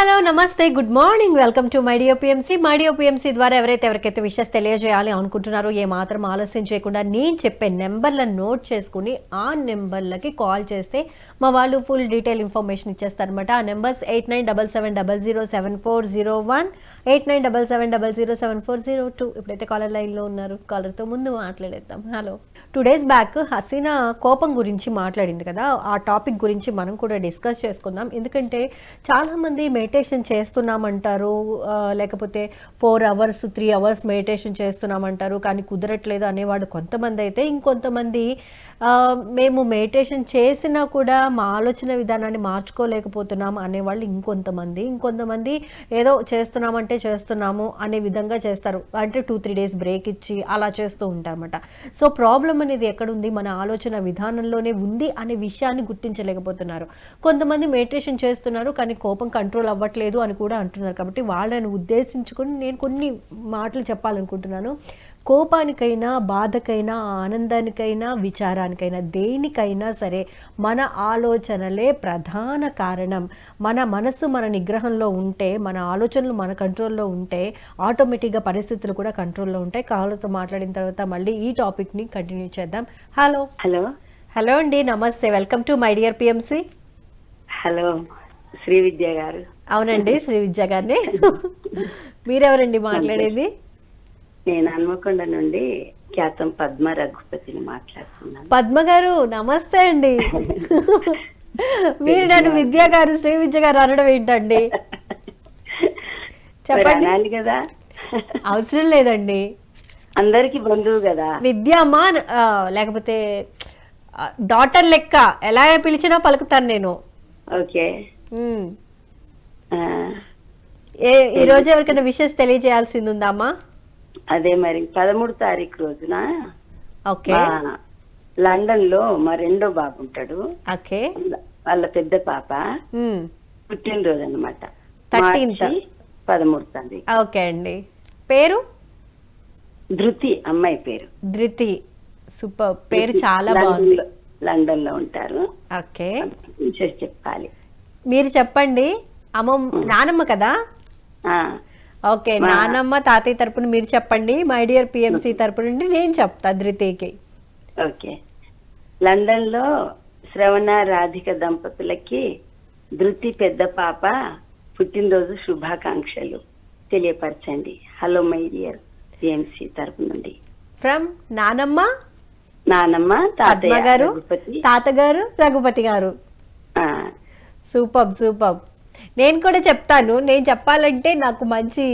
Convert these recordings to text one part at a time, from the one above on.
Hello నమస్తే good morning. Welcome to my dear PMC. My dear PMC ద్వారా ఎవరైతే ఎవరికైతే విషయస్ తెలియజేయాలి అనుకుంటున్నారో ఏ మాత్రం ఆలస్యం చేయకుండా నేను చెప్పే నెంబర్లను నోట్ చేసుకుని ఆ నెంబర్లకి కాల్ చేస్తే మా వాళ్ళు ఫుల్ డీటెయిల్ ఇన్ఫర్మేషన్ ఇచ్చేస్తారనమాట ఆ numbers eight nine double seven double zero seven four zero one eight nine double seven double zero seven four zero two. ఇప్పుడైతే కాలర్ లైన్లో ఉన్నారు. కాలర్తో ముందు మాట్లాడేద్దాం. Hello. Two days back Haseena కోపం గురించి మాట్లాడింది కదా. ఆ టాపిక్ గురించి మనం కూడా డిస్కస్ చేసుకుందాం. ఎందుకంటే చాలామంది మెడిటేషన్ చేస్తున్నామంటారు లేకపోతే four hours three hours meditation చేస్తున్నామంటారు కానీ కుదరట్లేదు అనేవాడు కొంతమంది అయితే ఇంకొంతమంది మేము మెడిటేషన్ చేసినా కూడా మా ఆలోచన విధానాన్ని మార్చుకోలేకపోతున్నాం అనేవాళ్ళు ఇంకొంతమంది. ఇంకొంతమంది ఏదో చేస్తున్నామంటే చేస్తున్నాము అనే విధంగా చేస్తారు. అంటే టూ త్రీ డేస్ బ్రేక్ ఇచ్చి అలా చేస్తూ ఉంటారన్నమాట. సో ప్రాబ్లం అనేది ఎక్కడుంది? మన ఆలోచన విధానంలోనే ఉంది అనే విషయాన్ని గుర్తించలేకపోతున్నారు. కొంతమంది మెడిటేషన్ చేస్తున్నారు కానీ కోపం కంట్రోల్ అవ్వట్లేదు అని కూడా అంటున్నారు. కాబట్టి వాళ్ళని ఉద్దేశించుకొని నేను కొన్ని మాటలు చెప్పాలనుకుంటున్నాను. కోపానికైనా బాధకైనా ఆనందానికైనా విచారానికైనా దేనికైనా సరే మన ఆలోచనలే ప్రధాన కారణం. మన మనసు మన నిగ్రహంలో ఉంటే మన ఆలోచనలు మన కంట్రోల్లో ఉంటే ఆటోమేటిక్గా పరిస్థితులు కూడా కంట్రోల్లో ఉంటాయి. కాళ్ళతో మాట్లాడిన తర్వాత మళ్ళీ ఈ టాపిక్ని కంటిన్యూ చేద్దాం. హలో. హలో. హలో అండి నమస్తే. Welcome to my dear PMC. Hello Sri Vidya గారు. అవునండి శ్రీ విద్య గారిని. మీరెవరండి మాట్లాడేది? నేను హన్మకొండ నుండి ఖ్యాతం పద్మ రఘుపతిని మాట్లాడుతున్నాను. పద్మ గారు నమస్తే అండి. మీరు నన్ను విద్యా గారు శ్రీ విద్య గారు అనడం ఏంటండి? చెప్పండి. కదా. అవసరం లేదండి. అందరికి బంధువు కదా. విద్యామా లేకపోతే డాటర్ లెక్క ఎలా పిలిచినా పలుకుతాను నేను. ఓకే. ఈ రోజు ఎవరికైనా విషెస్ తెలియజేయాల్సింది ఉందామా అదే మరి పదమూడు తారీఖు రోజున? ఓకే. లండన్లో మా రెండో బాబు ఉంటాడు. ఓకే. వాళ్ళ పెద్ద పాప. పుట్టినరోజు అనమాట 13th. పదమూడు తారీఖు. ఓకే అండి. పేరు? ధృతి అమ్మాయి పేరు. ధృతి. సూపర్. పేరు. చాలా బాగుంది. లండన్లో ఉంటారు. ఓకే. చెప్పాలి. మీరు చెప్పండి. అమ్మ నానమ్మ కదా? ఓకే నానమ్మ తాతయ్య తరపున మీరు చెప్పండి మై డియర్ పిఎంసి తరపు నుండి నేను చెప్తా ధృతికి. ఓకే. లండన్లో శ్రవణ రాధిక దంపతులకి ధృతి పెద్ద పాప పుట్టినరోజు శుభాకాంక్షలు తెలియపరచండి. హలో మై డియర్ పిఎంసి తరపు నుండి. ఫ్రమ్ నానమ్మ? నానమ్మ తాతయ్య గారు తాతగారు రఘుపతి గారు. Super super. నేను కూడా చెప్తాను. నేను చెప్పాలంటే నాకు మంచి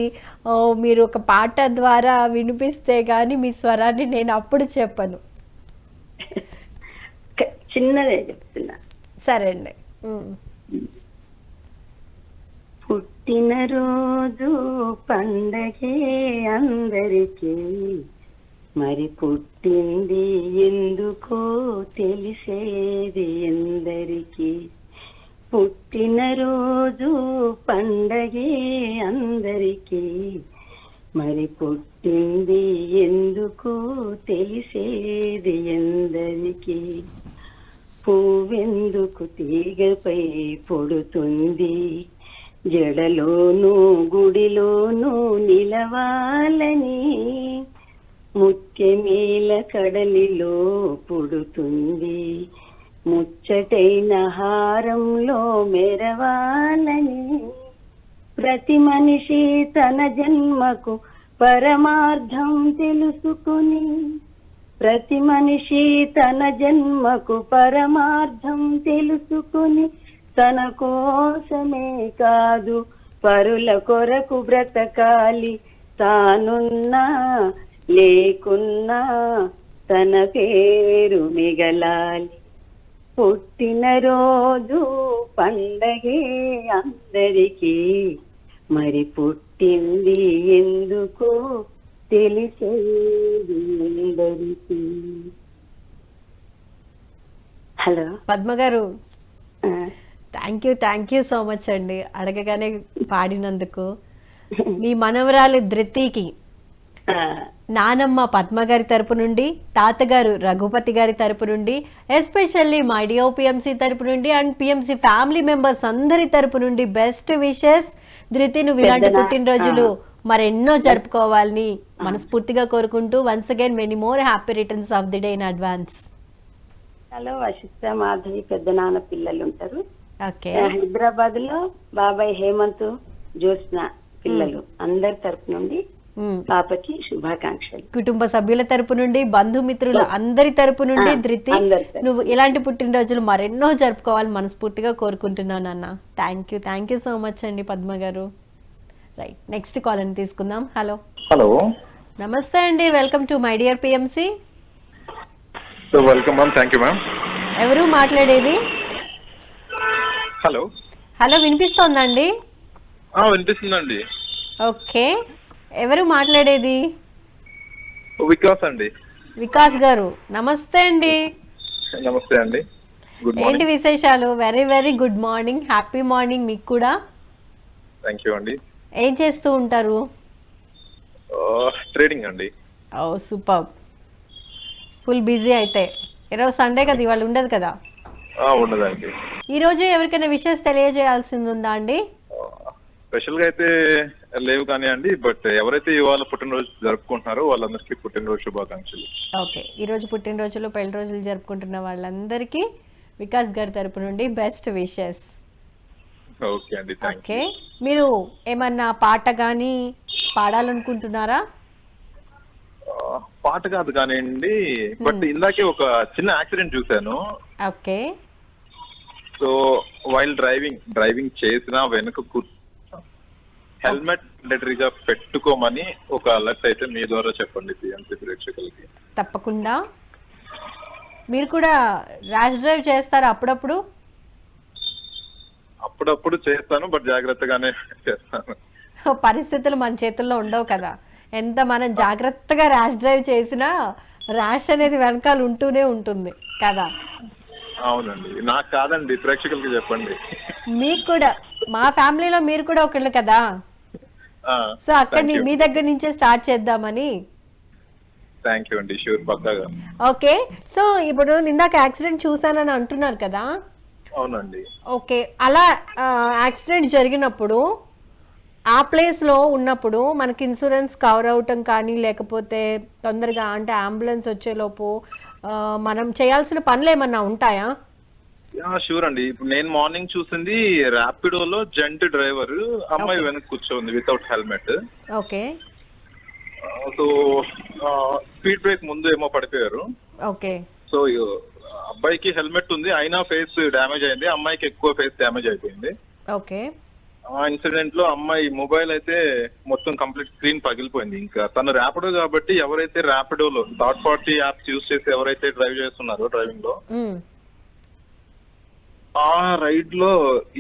మీరు ఒక పాట ద్వారా వినిపిస్తే కానీ మీ స్వరాన్ని నేను అప్పుడు చెప్పను. చిన్నదే చెప్తున్నా. సరే అండి. పుట్టినరోజు పండగే అందరికీ. మరి పుట్టింది ఎందుకో తెలిసేది ఎందరికీ పుట్టినరోజు పండగే అందరికీ. మరి పుట్టింది ఎందుకో తెలిసేది ఎందరికీ. పువ్వెందుకు తీగపై పొడుతుంది. జడలోనూ గుడిలోనూ నిలవాలని ముత్యమీల కడలిలో పుడుతుంది. ముచ్చటైన హారంలో మెరవాలని ప్రతి మనిషి తన జన్మకు పరమార్థం తెలుసుకుని ప్రతి మనిషి తన జన్మకు పరమార్థం తెలుసుకుని తన కోసమే కాదు పరుల కొరకు బ్రతకాలి. తానున్నా లేకున్నా తన పేరు మిగలాలి. పుట్టినరోజు పండగే అందరికీ. మరి పుట్టింది ఎందుకు తెలిసేది అందరికీ. హలో. పద్మ గారు thank you thank you so much అండి. అడగగానే పాడినందుకు. మీ మనవరాలి ధృతికి నానమ్మ పద్మ గారి తరపు నుండి తాతగారు రఘుపతి గారి తరపు నుండి ఎస్పెషల్లీ మా డిఓ పిఎంసి తరపు నుండి అండ్ పిఎంసి ఫ్యామిలీ మెంబర్స్ అందరి తరపు నుండి బెస్ట్ విషెస్. ధృతి నువ్వు ఇలాంటి పుట్టినరోజులు మరెన్నో జరుపుకోవాలని మనస్ఫూర్తిగా కోరుకుంటూ once again many more happy returns of the day in advance hello Vasishta Madhavi పెద్ద నాన్న పిల్లలు ఉంటారు. ఓకే. హైదరాబాద్లో బాబాయ్ హేమంత్ జ్యోత్స్న పిల్లలు అందరి తరపు నుండి పాపకి శుభాకాంక్షలు. కుటుంబ సభ్యుల తరపు నుండి బంధుమిత్రుల అందరి తరపు నుండి ధృతి. నువ్వు ఇలాంటి పుట్టినరోజులు మరెన్నో జరుపుకోవాలి మనస్ఫూర్తిగా కోరుకుంటున్నాను అన్న thank you thank you so much అండి పద్మ గారు. రైట్ నెక్స్ట్ కాల్ అని తీసుకుందాం. హలో హలో నమస్తే అండి welcome to my dear PMC so welcome ma'am thank you ma'am ఎవరు మాట్లాడేది? హలో హలో వినిపిస్తోందండి వినిపిస్తుందండి. ఓకే ఎవరు మాట్లాడేది? వికాస్ అండి. వికాస్ గారు. నమస్తే అండి. నమస్తే అండి. ఏంటి విశేషాలు? Very very good morning. Happy morning మీకు కూడా. థ్యాంక్ యూ అండి. ఏం చేస్తూ ఉంటారు? ట్రేడింగ్ అండి. ఓ సూపర్. ఫుల్ బిజీ అయితే. ఈరోజు సండే కదా ఇవాళ ఉండదు కదా? ఉండదండి. ఈరోజు ఎవరికైనా విషెస్ తెలియజేయాల్సింది ఉందా అండి? స్పెషల్గా అయితే లేవు కానీ అండి బట్ ఎవరైతే ఇవాళ పుట్టినరోజు జరుపుకుంటున్నారో వాళ్ళందరికీ పుట్టినరోజు శుభాకాంక్షలు. ఓకే. ఈరోజు పుట్టినరోజులు పెళ్ళి రోజులు జరుపుకుంటున్న వాళ్ళందరికీ వికాస్ గారి తరపు నుండి బెస్ట్ విషెస్. ఓకే అండి ఓకే. మీరు ఏమన్నా పాట కానీ పాడాలనుకుంటున్నారా? పాట కాదు కానివ్వండి బట్ ఇందాకే ఒక చిన్న యాక్సిడెంట్ చూశాను. Okay. So while driving driving చేసినా వెనుక హెల్మెట్గా పెట్టుకోమని ఒక అలర్ట్ అయితే మీ ద్వారా చెప్పండి పిఎంసీ ప్రేక్షకులకి? తప్పకుండా. మీరు కూడా ర్యాష్ డ్రైవ్ చేస్తారా అప్పుడప్పుడు? అప్పుడప్పుడు చేస్తాను బట్ జాగ్రత్తగానే చేస్తాను. పరిస్థితులు మన చేతుల్లో ఉండవు కదా. ఎంత మనం జాగ్రత్తగా ర్యాష్ డ్రైవ్ చేసినా ర్యాష్ అనేది వెనకాల ఉంటూనే ఉంటుంది కదా. అవునండి. నాకు కాదండి ప్రేక్షకులకి చెప్పండి. మీకు కూడా. మా ఫ్యామిలీలో మీరు కూడా ఒకళ్ళు కదా. సో అక్కడ మీ దగ్గర నుంచే స్టార్ట్ చేద్దామని. థ్యాంక్ యూ అండి షూర్ పక్కాగా ఓకే సో ఇప్పుడు ఇందాక యాక్సిడెంట్ చూసానని అంటున్నారు కదా? అవునండి. ఓకే అలా యాక్సిడెంట్ జరిగినప్పుడు ఆ ప్లేస్లో ఉన్నప్పుడు మనకి ఇన్సూరెన్స్ కవర్ అవటం కానీ లేకపోతే తొందరగా అంటే అంబులెన్స్ వచ్చేలోపు మనం చేయాల్సిన పనులు ఏమన్నా ఉంటాయా? షూర్ అండి. ఇప్పుడు నేను మార్నింగ్ చూసింది ర్యాపిడోలో జంట్ డ్రైవర్ అమ్మాయి వెనక కూర్చోంది without helmet okay so speed brake ముందు ఏమో పడిపోయారు. ఓకే సో అబ్బాయికి హెల్మెట్ ఉంది అయినా ఫేస్ డ్యామేజ్ అయింది అమ్మాయికి ఎక్కువ ఫేస్ డ్యామేజ్ అయిపోయింది. ఓకే ఆ ఇన్సిడెంట్లో అమ్మాయి మొబైల్ అయితే మొత్తం కంప్లీట్ స్క్రీన్ పగిలిపోయింది. ఇంకా తను ర్యాపిడో కాబట్టి ఎవరైతే ర్యాపిడోలో థర్డ్ పార్టీ యాప్స్ యూస్ చేసి ఎవరైతే డ్రైవ్ చేస్తున్నారో డ్రైవింగ్లో ఉమ్, ఆ రైడ్లో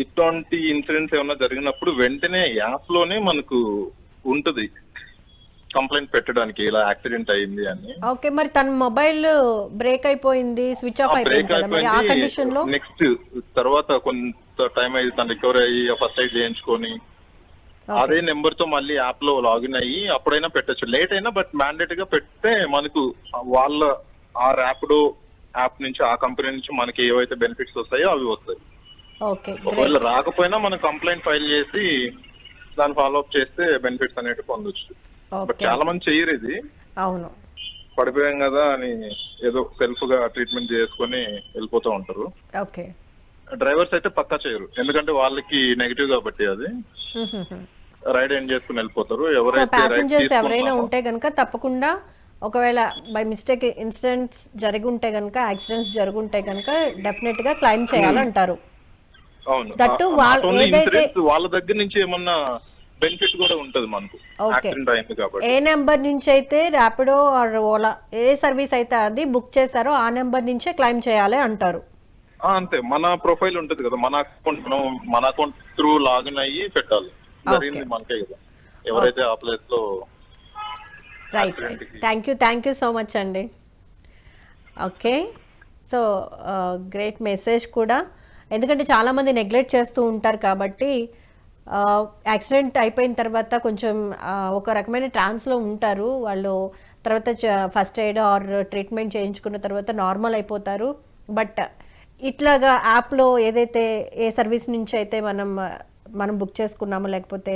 ఇటువంటి ఇన్సిడెంట్స్ ఏమైనా జరిగినప్పుడు వెంటనే యాప్లోనే మనకు ఉంటది. కంప్లైంట్ పెట్టడానికి ఇలా యాక్సిడెంట్ అయింది అని. ఓకే మరి తన మొబైల్ బ్రేక్ అయిపోయింది స్విచ్ ఆఫ్ అయిపోయింది బ్రేక్ నెక్స్ట్ తర్వాత కొంత టైం అయ్యి తను రికవర్ అయ్యి ఫస్ట్ ఎయిడ్ చేయించుకొని అదే నెంబర్తో మళ్ళీ యాప్లో లాగిన్ అయ్యి అప్పుడైనా పెట్టొచ్చు. లేట్ అయినా బట్ మ్యాండేట్గా పెడితే మనకు వాళ్ళ ఆ ర్యాపిడో యాప్ నుంచి ఆ కంపెనీ నుంచి మనకి ఏవైతే బెనిఫిట్స్ వస్తాయో అవి వస్తాయి. ఒకవేళ రాకపోయినా మనం కంప్లైంట్ ఫైల్ చేసి దాన్ని ఫాలో అప్ చేస్తే బెనిఫిట్స్ అనేవి పొందొచ్చు. బట్ చాలా మంది చేయరు ఇది. అవును. పడిపోయాం కదా అని ఏదో సెల్ఫ్గా ట్రీట్మెంట్ చేసుకొని వెళ్ళిపోతూ ఉంటారు. ఓకే. డ్రైవర్స్ అయితే పక్కా చేయరు ఎందుకంటే వాళ్ళకి నెగిటివ్ కాబట్టి అది. రైడ్ ఎండ్ చేసుకుని వెళ్ళిపోతారు. ఎవరైతే ఎవరైనా ఉంటే తప్పకుండా ఒకవేళ బై మిస్టేక్ ఇన్సిడెంట్స్ జరిగి ఉంటే కనుక యాక్సిడెంట్స్ జరిగి ఉంటే కనుక డెఫినెట్గా క్లైమ్ చేయాలంటారు. అవును. దట్టు వాళ్ళ- ఏదైతే- వాళ్ళ దగ్గర నుంచి ఏమన్నా బెనిఫిట్ కూడా ఉంటది మనకు ఏ నెంబర్ నుంచి అయితే ర్యాపిడో ఆర్ ఓలా ఏ సర్వీస్ అయితే అది బుక్ చేశారో ఆ నెంబర్ నుంచే క్లైమ్ చేయాలి అంటారు. అంతే. మన ప్రొఫైల్ ఉంటది కదా మన అకౌంట్ మనం మన అకౌంట్ త్రూ లాగిన్ అయ్యి పెట్టాలి. జరిగింది మనకే కదా. ఎవరైతే ఆ ప్లేస్లో right thank you thank you so much అండి ఓకే సో గ్రేట్ మెసేజ్ కూడా. ఎందుకంటే చాలామంది నెగ్లెక్ట్ చేస్తూ ఉంటారు కాబట్టి యాక్సిడెంట్ అయిపోయిన తర్వాత కొంచెం ఆ, ఒక రకమైన ట్రాన్స్లో ఉంటారు. వాళ్ళు తర్వాత ఫస్ట్ ఎయిడ్ ఆర్ ట్రీట్మెంట్ చేయించుకున్న తర్వాత నార్మల్ అయిపోతారు. బట్ ఇట్లాగా యాప్లో ఏదైతే ఏ సర్వీస్ నుంచి అయితే మనం మనం బుక్ చేసుకున్నామో లేకపోతే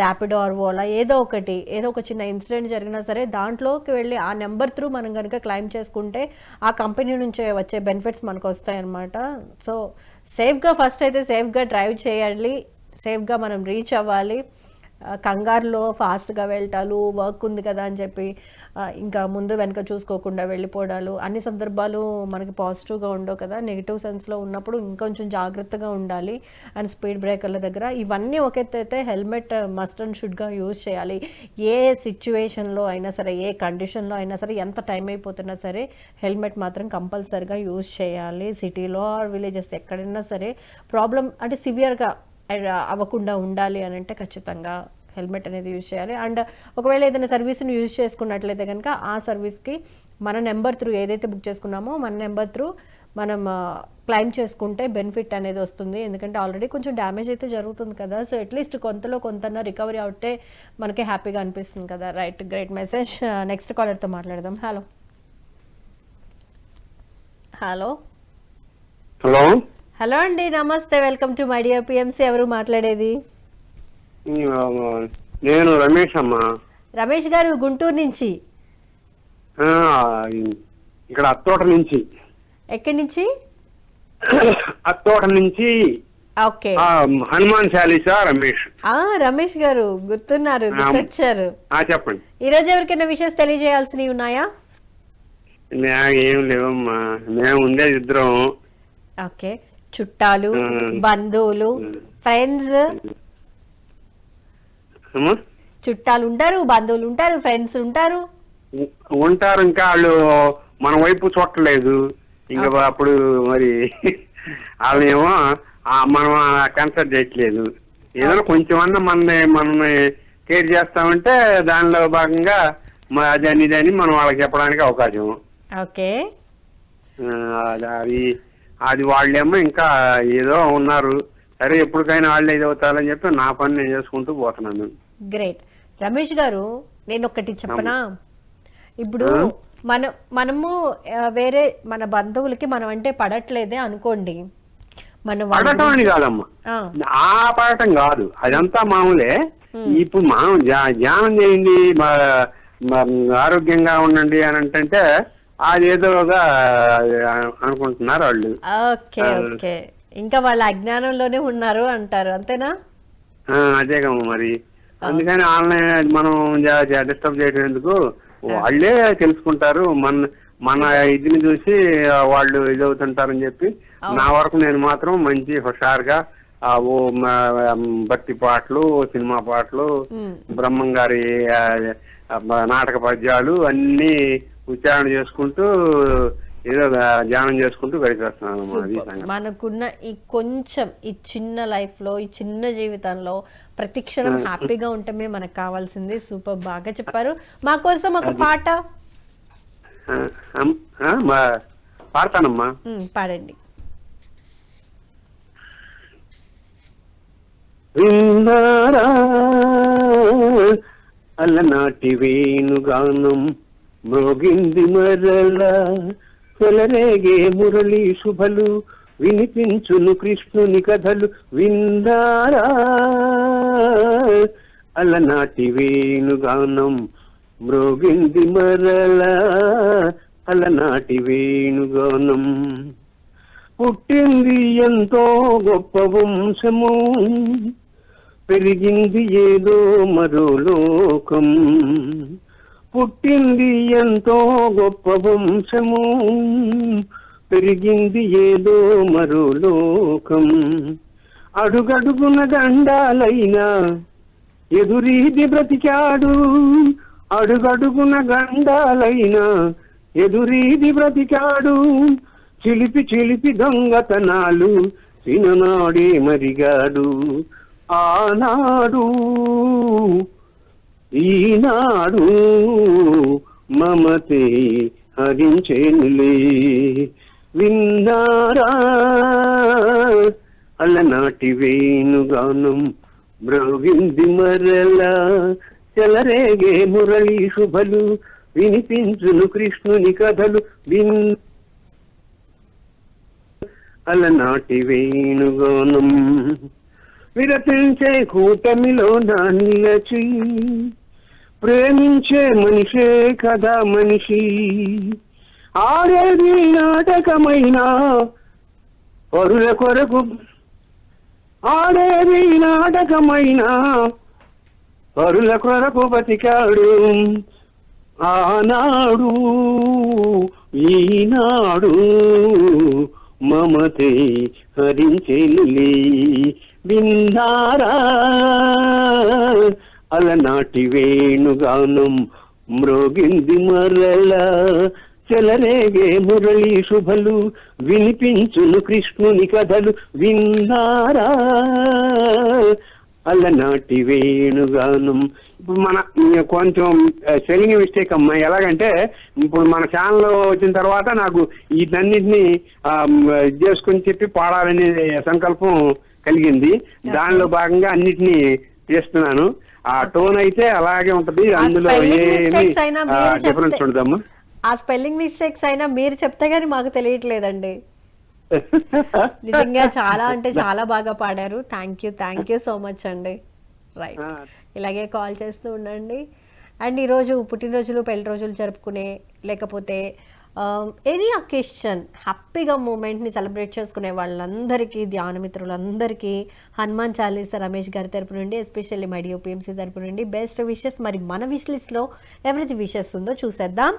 ర్యాపిడో ఆర్ ఓలా ఏదో ఒకటి ఏదో ఒక చిన్న ఇన్సిడెంట్ జరిగినా సరే దాంట్లోకి వెళ్ళి ఆ నెంబర్ త్రూ మనం కనుక క్లైమ్ చేసుకుంటే ఆ కంపెనీ నుంచి వచ్చే బెనిఫిట్స్ మనకు వస్తాయన్నమాట. సో సేఫ్గా ఫస్ట్ అయితే సేఫ్గా డ్రైవ్ చేయాలి సేఫ్గా మనం రీచ్ అవ్వాలి. కంగారులో ఫాస్ట్గా వెళ్ళటాలు వర్క్ ఉంది కదా అని చెప్పి ఇంకా ముందు వెనక చూసుకోకుండా వెళ్ళిపోవడాలు అన్ని సందర్భాలు మనకి పాజిటివ్గా ఉండవు కదా. నెగిటివ్ సెన్స్లో ఉన్నప్పుడు ఇంకొంచెం జాగ్రత్తగా ఉండాలి. అండ్ స్పీడ్ బ్రేకర్ల దగ్గర ఇవన్నీ ఒక అయితే హెల్మెట్ మస్ట్ అండ్ షుడ్గా యూజ్ చేయాలి. ఏ సిచ్యువేషన్లో అయినా సరే ఏ కండిషన్లో అయినా సరే ఎంత టైం అయిపోతున్నా సరే హెల్మెట్ మాత్రం కంపల్సరిగా యూజ్ చేయాలి. సిటీలో ఆర్ విలేజెస్ ఎక్కడైనా సరే ప్రాబ్లం అంటే సివియర్గా అవ్వకుండా ఉండాలి అని అంటే ఖచ్చితంగా హెల్మెట్ అనేది యూజ్ చేయాలి. అండ్ ఒకవేళ ఏదైనా సర్వీస్ని యూజ్ చేసుకున్నట్లయితే కనుక ఆ సర్వీస్కి మన నెంబర్ త్రూ ఏదైతే బుక్ చేసుకున్నామో మన నెంబర్ త్రూ మనం క్లైమ్ చేసుకుంటే బెనిఫిట్ అనేది వస్తుంది. ఎందుకంటే ఆల్రెడీ కొంచెం డ్యామేజ్ అయితే జరుగుతుంది కదా. సో అట్లీస్ట్ కొంతలో కొంత రికవరీ అవుతే మనకి హ్యాపీగా అనిపిస్తుంది కదా. రైట్ గ్రేట్ మెసేజ్ నెక్స్ట్ కాలర్తో మాట్లాడదాం. హలో హలో హలో హలో అండి నమస్తే. Welcome to my dear PMC. ఎవరు మాట్లాడేది? నేను రమేష్ అమ్మా. రమేష్ గారు గుంటూరు నుంచి. ఆ, ఇక్కడ అత్తోట నుంచి. ఎక్కడి నుంచి? అత్తోట నుంచి. ఓకే. హనుమాన్ చాలీసా రమేష్? ఆ రమేష్ గారు గుర్తున్నారు గుర్తొచ్చారు. చెప్పండి. ఈ రోజు ఎవరికైనా విషయాలు తెలియజేయాల్సినవి ఉన్నాయా? ఏం లేవమ్మా. మేము ఉండేది ఇద్దరం. ఓకే. చుట్టాలు. బంధువులు ఫ్రెండ్స్? చుట్టాలు ఉంటారు బంధువులు ఉంటారు ఫ్రెండ్స్ ఉంటారు. ఉంటారు ఇంకా వాళ్ళు మన వైపు చూడలేదు ఇంకా అప్పుడు మరి వాళ్ళేమో మనం కన్సల్ట్ చేయట్లేదు. ఏదైనా కొంచెం అన్న మనని మనల్ని కేర్ చేస్తామంటే దానిలో భాగంగా అది అని మనం వాళ్ళకి చెప్పడానికి అవకాశం. ఓకే. ఆ, అది- అది వాళ్ళేమో ఇంకా ఏదో ఉన్నారు. సరే ఎప్పటికైనా వాళ్ళే ఇది అవుతారని చెప్పి నా పని నేను చేసుకుంటూ పోతున్నాను గ్రేట్ రమేష్ గారు నేను ఒకటి చెప్పనా? ఇప్పుడు మన మనము వేరే మన బంధువులకి మనం అంటే పడట్లేదే అనుకోండి. మన పడటం అని కాదమ్మా. ఆ, పడటం కాదు. అదంతా మామూలే. ఇప్పుడు మనం ధ్యా- ధ్యానం చేయండి ఆరోగ్యంగా ఉండండి అని అంటే అదేదోగా అనుకుంటున్నారు వాళ్ళు. Okay okay. ఇంకా వాళ్ళ అజ్ఞానంలోనే ఉన్నారు అంటారు అంతేనా? ఆ, అదే కమ్మ మరి. అందుకని ఆన్లైన్ మనం డిస్టర్బ్ చేయడం ఎందుకు వాళ్ళే తెలుసుకుంటారు. మన మన ఇదిని చూసి వాళ్ళు ఇది అవుతుంటారని చెప్పి నా వరకు నేను మాత్రం మంచి హుషారుగా ఓ భక్తి పాటలు సినిమా పాటలు బ్రహ్మం గారి నాటక పద్యాలు అన్ని ఉచ్చారణ చేసుకుంటూ ఏదో ధ్యానం చేసుకుంటూ గడిపేస్తున్నాను. మనకున్న ఈ కొంచెం ఈ చిన్న లైఫ్లో ఈ చిన్న జీవితంలో ప్రతి క్షణం హ్యాపీగా ఉండటమే మనకు కావాల్సింది. సూపర్. బాగా చెప్పారు. మా కోసం ఒక పాట. పాడతానమ్మా. పాడండి. అలనాటి వేణుగానం మ్రోగింది మరల చెలరేగే మురళీ శుభలు వినిపించును కృష్ణుని కథలు విందారా అలనాటి వేణుగానం మ్రోగింది మరల అలనాటి వేణుగానం. పుట్టింది ఎంతో గొప్ప వంశము పెరిగింది ఏదో మరో లోకం. పుట్టింది ఎంతో గొప్ప వంశము పెరిగింది ఏదో మరో లోకం. అడుగడుగున గండాలైనా ఎదురీది బ్రతికాడు అడుగడుగున గండాలైనా ఎదురీది బ్రతికాడు. చిలిపి చిలిపి దొంగతనాలు చిన్ననాడే మరిగాడు. ఆనాడు ఈనాడు మమతే హరించేనులే. విన్నారా? అలనాటి వేణుగానం బ్రోగింది మరలా. చెలరేగే మురళీ శుభలు వినిపించును కృష్ణుని కథలు విన్ అలనాటి వేణుగానం విరపించే కూటమిలో నిలచి ప్రేమించే మనిషే కదా మనిషి. ఆడేది నాటకమైన పరుల కొరకు. ఆడేది నాటకమైన పరుల కొరకు బతికాడు. ఆనాడు ఈనాడు మమతే హరించెలులే విన్నారా? అలనాటి వేణుగానం మ్రోగింది మరలా. చెలరేగే మురళీ శుభలు వినిపించును కృష్ణుని కథలు విన్నారా? అల్లనాటి వేణుగానం. ఇప్పుడు మన కొంచెం స్పెల్లింగ్ మిస్టేక్ అమ్మా. ఎలాగంటే ఇప్పుడు మన ఛానల్ వచ్చిన తర్వాత నాకు వీటన్నిటిని ఆ, ఇది చేసుకుని చెప్పి పాడాలనే సంకల్పం కలిగింది. దానిలో భాగంగా అన్నిటినీ చేస్తున్నాను. ఆ టోన్ అయితే అలాగే ఉంటది. అందులో డిఫరెన్స్ ఉండదమ్మా. ఆ స్పెల్లింగ్ మిస్టేక్స్ అయినా మీరు చెప్తే గానీ మాకు తెలియట్లేదండి. నిజంగా చాలా అంటే చాలా బాగా పాడారు. Thank you thank you so much అండి. రైట్. ఇలాగే కాల్ చేస్తూ ఉండండి. అండ్ ఈరోజు పుట్టినరోజులు పెళ్ళి రోజులు జరుపుకునే లేకపోతే ఎనీ అకేషన్ హ్యాపీగా మూమెంట్ని సెలబ్రేట్ చేసుకునే వాళ్ళందరికీ ధ్యానమిత్రులందరికీ హనుమాన్ చాలీసా రమేష్ గారి తరపు నుండి ఎస్పెషల్లీ మైడియో పిఎంసీ తరపు నుండి బెస్ట్ విషెస్ మరి మన విష్ లిస్ట్లో ఎవరిది విషెస్ ఉందో చూసేద్దాం.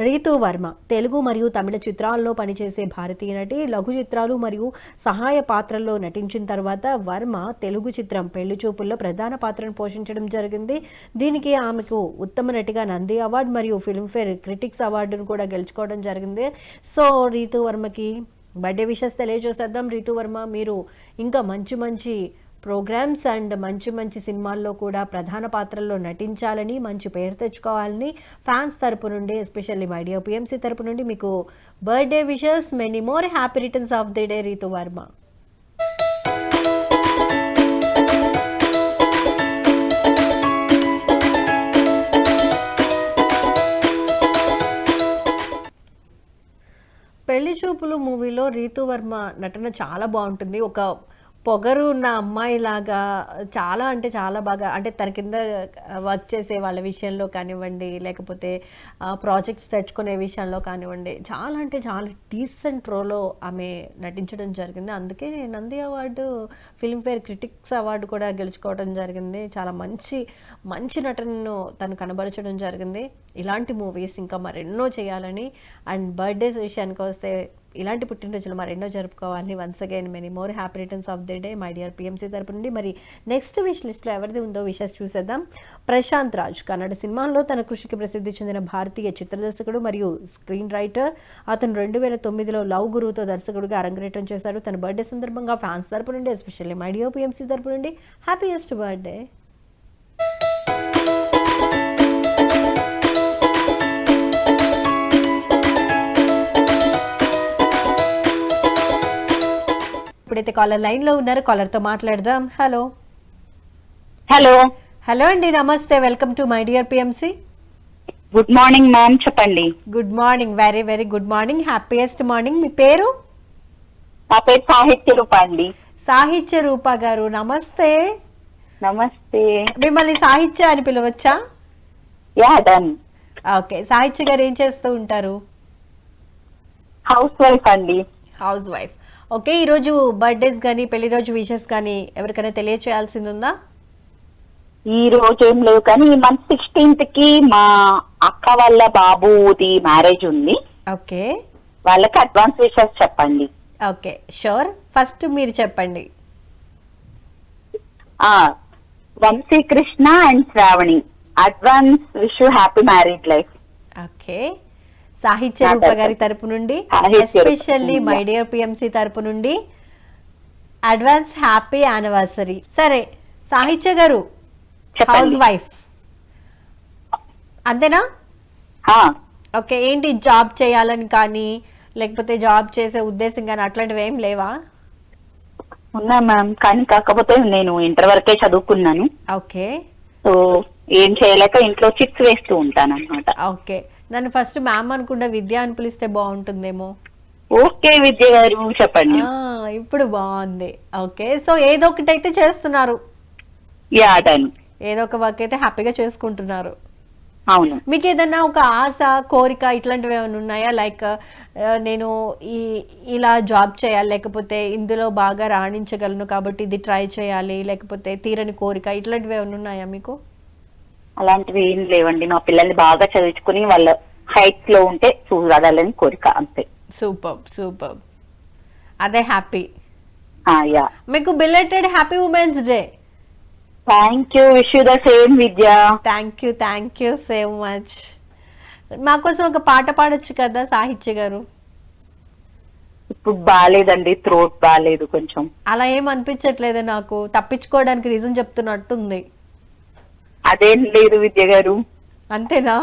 రీతు వర్మ. తెలుగు మరియు తమిళ చిత్రాల్లో పనిచేసే భారతీయ నటి లఘు చిత్రాలు మరియు సహాయ పాత్రల్లో నటించిన తర్వాత వర్మ తెలుగు చిత్రం పెళ్ళి చూపుల్లో ప్రధాన పాత్రను పోషించడం జరిగింది. దీనికి ఆమెకు ఉత్తమ నటిగా నంది అవార్డు మరియు ఫిల్మ్ఫేర్ క్రిటిక్స్ అవార్డును కూడా గెలుచుకోవడం జరిగింది. సో రీతు వర్మకి బర్త్డే విషెస్ తెలియజేసేద్దాం. రీతు వర్మ మీరు ఇంకా మంచి మంచి ప్రోగ్రామ్స్ అండ్ మంచి మంచి సినిమాల్లో కూడా ప్రధాన పాత్రల్లో నటించాలని మంచి పేరు తెచ్చుకోవాలని ఫ్యాన్స్ తరపు నుండి ఎస్పెషల్లీ మైడియో పిఎంసీ తరపు నుండి మీకు birthday wishes many more happy returns of the day Ritu Varma. పెళ్ళి చూపులు మూవీలో రీతు వర్మ నటన చాలా బాగుంటుంది. ఒక పొగరు ఉన్న అమ్మాయి లాగా చాలా అంటే చాలా బాగా అంటే తన కింద వర్క్ చేసే వాళ్ళ విషయంలో కానివ్వండి లేకపోతే ప్రాజెక్ట్స్ తెచ్చుకునే విషయంలో కానివ్వండి చాలా అంటే చాలా డీసెంట్ రోలో ఆమె నటించడం జరిగింది. అందుకే Nandi award Filmfare critics award కూడా గెలుచుకోవడం జరిగింది. చాలా మంచి మంచి నటనను తను కనబరచడం జరిగింది. ఇలాంటి మూవీస్ ఇంకా మరెన్నో చేయాలని అండ్ బర్త్డేస్ విషయానికి వస్తే ఇలాంటి పుట్టినరోజులు మరెన్నో జరుపుకోవాలి. Once again many more happy returns of the day my dear PMC తరపు నుండి. మరి నెక్స్ట్ విష్ లిస్ట్లో ఎవరిది ఉందో విషెస్ చూసేద్దాం. ప్రశాంత్ రాజ్ కన్నడ సినిమాల్లో తన కృషికి ప్రసిద్ధి చెందిన భారతీయ చిత్రదర్శకుడు మరియు స్క్రీన్ రైటర్ అతను రెండు వేల తొమ్మిదిలో లవ్ గురువుతో దర్శకుడిగా అరంగేటం చేశాడు. తన బర్త్డే సందర్భంగా ఫ్యాన్స్ తరపు నుండి ఎస్పెషల్లీ మై డియో పిఎంసీ తరపు నుండి హ్యాపీయెస్ట్ బర్త్డే ఇప్పుడైతే కాలర్ లైన్లో ఉన్నారు కాలర్తో మాట్లాడదాం. హలో హలో హలో అండి నమస్తే. Welcome to my dear PMC good morning ma'am చెప్పండి. Good morning very very good morning happiest morning మీ పేరు? నా పేరు సాహిత్య రూప అండి. సాహిత్య రూప గారు. నమస్తే. నమస్తే. మిమ్మల్ని సాహిత్య అని పిలవచ్చా? Yeah done. ఓకే సాహిత్య గారు ఏం చేస్తూ ఉంటారు? హౌస్ వైఫ్ అండి. హౌస్ వైఫ్ ఓకే ఈరోజు బర్త్డేస్ కానీ పెళ్ళి రోజు విషెస్ కానీ ఎవరికైనా తెలియచేయాల్సింది ఉందా ఈ రోజు ఏం లేవు కానీ ఈ మంత్ సిక్స్టీన్త్కి మా అక్క వాళ్ళ బాబుది మ్యారేజ్ ఉంది. ఓకే. వాళ్ళకి అడ్వాన్స్ విషెస్ చెప్పండి. ఓకే షూర్ ఫస్ట్ మీరు చెప్పండి. ఆ Vamsi Krishna and Shravani. Advance wish happy marriage life okay. Sahitya Roopa. గారి తరపు నుండి. ఎస్పెషల్లీ మై డియర్ పిఎంసి తరపు నుండి అడ్వాన్స్ హ్యాపీ యానివర్సరీ. సరే సాహిత్య గారు హౌస్ వైఫ్ అంతేనా? ఓకే ఏంటి జాబ్ చేయాలని కానీ లేకపోతే జాబ్ చేసే ఉద్దేశం కానీ అట్లాంటివి ఏం లేవా? ఉన్నా మ్యామ్ కానీ కాకపోతే నేను ఇంటర్ వరకే చదువుకున్నాను. ఓకే. సో ఏం చేయలేక ఇంట్లో చిప్స్ వేస్తూ ఉంటాను అనమాట ఓకే. నన్ను ఫస్ట్ మ్యామ్ అనుకుంటా విద్య అని పిలిస్తే బాగుంటుందేమో. ఓకే విద్య గారు చెప్పండి. ఇప్పుడు బాగుంది. ఓకే సో ఏదో ఒకటి అయితే చేస్తున్నారు ఏదో ఒక వర్క్ అయితే హ్యాపీగా చేసుకుంటున్నారు. అవును. మీకు ఏదన్నా ఒక ఆశ కోరిక ఇట్లాంటివి ఏమైనా ఉన్నాయా? లైక్ నేను ఈ ఇలా జాబ్ చేయాలి లేకపోతే ఇందులో బాగా రాణించగలను కాబట్టి ఇది ట్రై చేయాలి లేకపోతే తీరని కోరిక ఇట్లాంటివి ఏమైనా ఉన్నాయా మీకు? అలాంటివి ఏం లేవండి. మా పిల్లల్ని బాగా చదివించుకుని వాళ్ళ హైట్స్లో ఉంటే చూడాలని కోరిక అంతే. Super super. అదే హ్యాపీ యా మీకు belated happy women's day thank you wish you the same Vidya thank you thank you so much మా కోసం ఒక పాట పాడొచ్చు కదా సాహిత్య గారు? ఇప్పుడు బాగాలేదండి థ్రోట్ బాగాలేదు కొంచెం. అలా ఏం అనిపించట్లేదు నాకు. తప్పించుకోవడానికి రీజన్ చెప్తున్నట్టుంది. అదేం లేదు విద్య గారు. అంతేనా?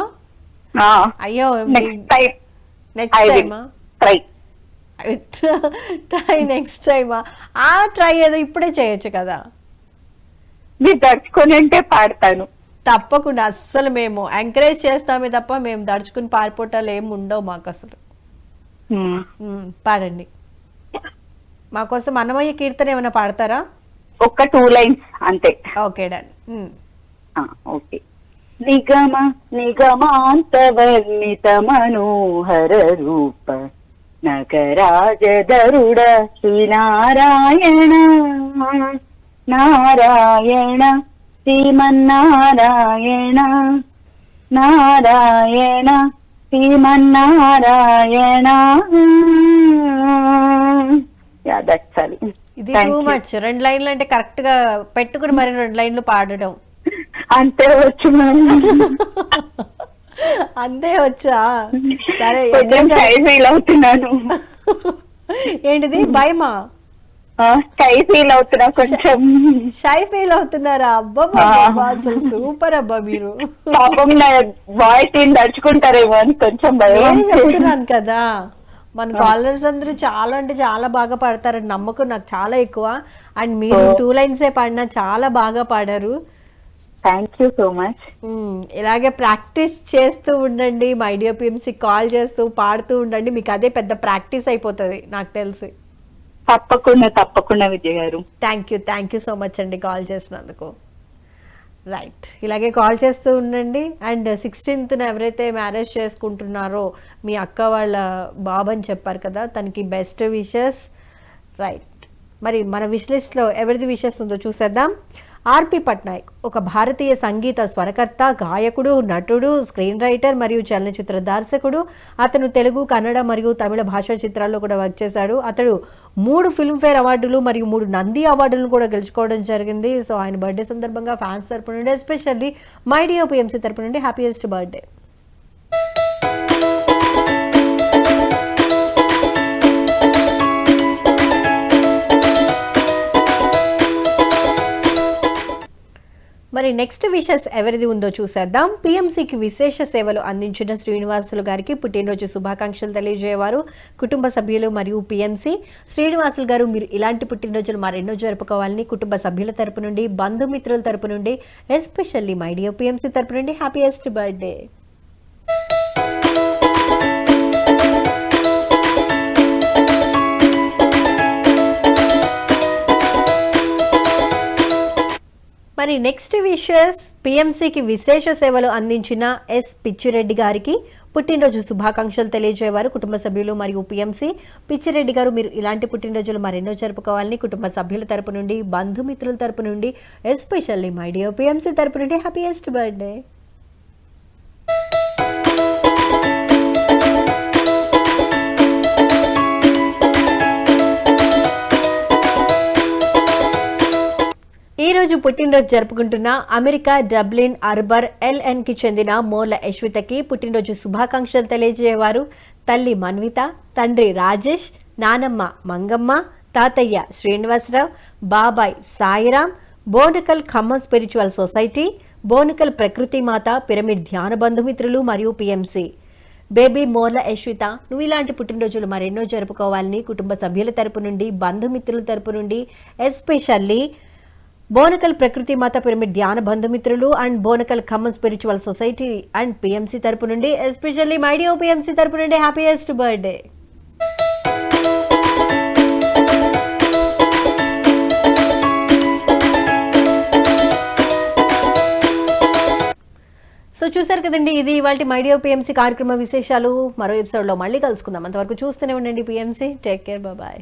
అయ్యో నెక్స్ట్ టైమా ట్రై ట్రై నెక్స్ట్ టైమా ఆ? ట్రై ఏదో ఇప్పుడే చేయొచ్చు కదా? మీరు దడుచుకొని అంటే పాడతాను. తప్పకుండా అస్సలు మేము ఎంకరేజ్ చేస్తామే తప్ప మేము దడుచుకుని పారిపోవటాలు ఏమి ఉండవు మాకు అసలు పాడండి. మా కోసం అన్నమయ్య కీర్తన ఏమైనా పాడతారా? ఒక్క టూ లైన్స్ అంతే. Okay done. ఓకే నిగమ నిగమాంతవర్ణిత మనోహర రూప నగరాజదరుడ శ్రీనారాయణ నారాయణ శ్రీమన్నారాయణ నారాయణ శ్రీమన్నారాయణ దట్స్ ఇది టూ మచ్ రెండు లైన్లు అంటే కరెక్ట్గా పెట్టుకుని మరి రెండు లైన్లు పాడడం. అంతే వచ్చు అంతే వచ్చా? సరే ఫీల్ అవుతున్నాను. ఏంటిది? భయమా? స్కై ఫీల్ అవుతున్నా కొంచెం. షై ఫీల్ అవుతున్నారా? అబ్బా సూపర్ అబ్బా మీరు. పాపం నా వాయిస్ ఏం దడుచుకుంటారేమో అని కొంచెం భయం నేను చెప్తున్నాను కదా మన కాలర్స్ అందరూ చాలా అంటే చాలా బాగా పాడతారని నమ్మకం నాకు చాలా ఎక్కువ. అండ్ మీరు టూ లైన్స్ ఏ పాడినా చాలా బాగా పాడారు. Thank you so much. ఇలాగే ప్రాక్టీస్ చేస్తూ ఉండండి మా ఐడియా పిఎంసి కాల్ చేస్తూ పాడుతూ ఉండండి మీకు అదే పెద్ద ప్రాక్టీస్ అయిపోతుంది నాకు తెలిసి. తప్పకుండా తప్పకుండా Vijay garu. Thank you thank you so much అండి కాల్ చేసినందుకు. రైట్ ఇలాగే కాల్ చేస్తూ ఉండండి అండ్ సిక్స్టీన్త్న ఎవరైతే మ్యారేజ్ చేసుకుంటున్నారో మీ అక్క వాళ్ళ బాబు అని చెప్పారు కదా తనకి బెస్ట్ విషెస్ రైట్ మరి మన విష్ లిస్ట్లో ఎవరిది విషెస్ ఉందో చూసేద్దాం. ఆర్పి పట్నాయక్. ఒక భారతీయ సంగీత స్వరకర్త గాయకుడు నటుడు స్క్రీన్ రైటర్ మరియు చలనచిత్ర దర్శకుడు. అతను తెలుగు కన్నడ మరియు తమిళ భాషా చిత్రాల్లో కూడా వర్క్ చేశాడు. అతడు మూడు ఫిల్మ్ఫేర్ అవార్డులు మరియు మూడు నంది అవార్డులను కూడా గెలుచుకోవడం జరిగింది. సో ఆయన బర్త్డే సందర్భంగా ఫ్యాన్స్ తరపు నుండి ఎస్పెషల్లీ మై డియో పిఎంసీ తరపు నుండి హ్యాపీయెస్ట్ బర్త్డే. నెక్స్ట్ విషెస్ ఎవరిది ఉందో చూసేద్దాం. పిఎంసికి విశేష సేవలు అందించిన శ్రీనివాసులు గారికి పుట్టినరోజు శుభాకాంక్షలు తెలియజేయవారు. కుటుంబ సభ్యులు మరియు పిఎంసి శ్రీనివాసులు గారు మీరు ఇలాంటి పుట్టినరోజులు మరెన్నో జరుపుకోవాలని కుటుంబ సభ్యుల తరపు నుండి బంధుమిత్రుల తరపు నుండి ఎస్పెషల్లీ మై డియర్ పిఎంసి తరపు నుండి హ్యాపీయెస్ట్ బర్త్డే మరి నెక్స్ట్ విషెస్ పిఎంసికి విశేష సేవలు అందించిన ఎస్ పిచ్చిరెడ్డి గారికి పుట్టినరోజు శుభాకాంక్షలు తెలియజేవారు కుటుంబ సభ్యులు మరియు పిఎంసి. పిచ్చిరెడ్డి గారు మీరు ఇలాంటి పుట్టినరోజులు మరెన్నో జరుపుకోవాలని కుటుంబ సభ్యుల తరపు నుండి బంధుమిత్రుల తరపు నుండి ఎస్పెషల్లీ మై డియర్ పిఎంసి తరపు నుండి హ్యాపీయెస్ట్ బర్త్డే. ఈరోజు రోజు పుట్టినరోజు జరుపుకుంటున్న అమెరికా డబ్లిన్ అర్బర్ ఎల్ఎన్కి చెందిన మోర్ల యశ్వితకి పుట్టినరోజు శుభాకాంక్షలు తెలియజేయవారు తల్లి మన్విత తండ్రి రాజేష్ నానమ్మ మంగమ్మ తాతయ్య శ్రీనివాసరావు బాబాయ్ సాయిరాం బోనకల్ ఖమ్మం స్పిరిచువల్ సొసైటీ బోనకల్ ప్రకృతి మాత పిరమిడ్ ధ్యాన బంధుమిత్రులు మరియు పిఎంసి. బేబీ మోర్ల యశ్విత నువ్వు ఇలాంటి పుట్టినరోజులు మరెన్నో జరుపుకోవాలని కుటుంబ సభ్యుల తరపు నుండి బంధుమిత్రుల తరపు నుండి ఎస్పెషల్లీ బోనకల్ ప్రకృతి మాత పిరమిడ్ ధ్యాన బంధుమిత్రులు and Bonakal Khammam spiritual society and PMC తరపు నుండి ఎస్పెషల్లీ మైడియో పిఎంసి తరపు నుండి హ్యాపీయెస్ట్ బర్త్డే సో చూసారు కదండి ఇది ఇవాళ మైడియో పిఎంసీ కార్యక్రమ విశేషాలు. మరో ఎపిసోడ్లో మళ్ళీ కలుసుకుందాం. అంతవరకు చూస్తూనే ఉండండి PMC. Take care bye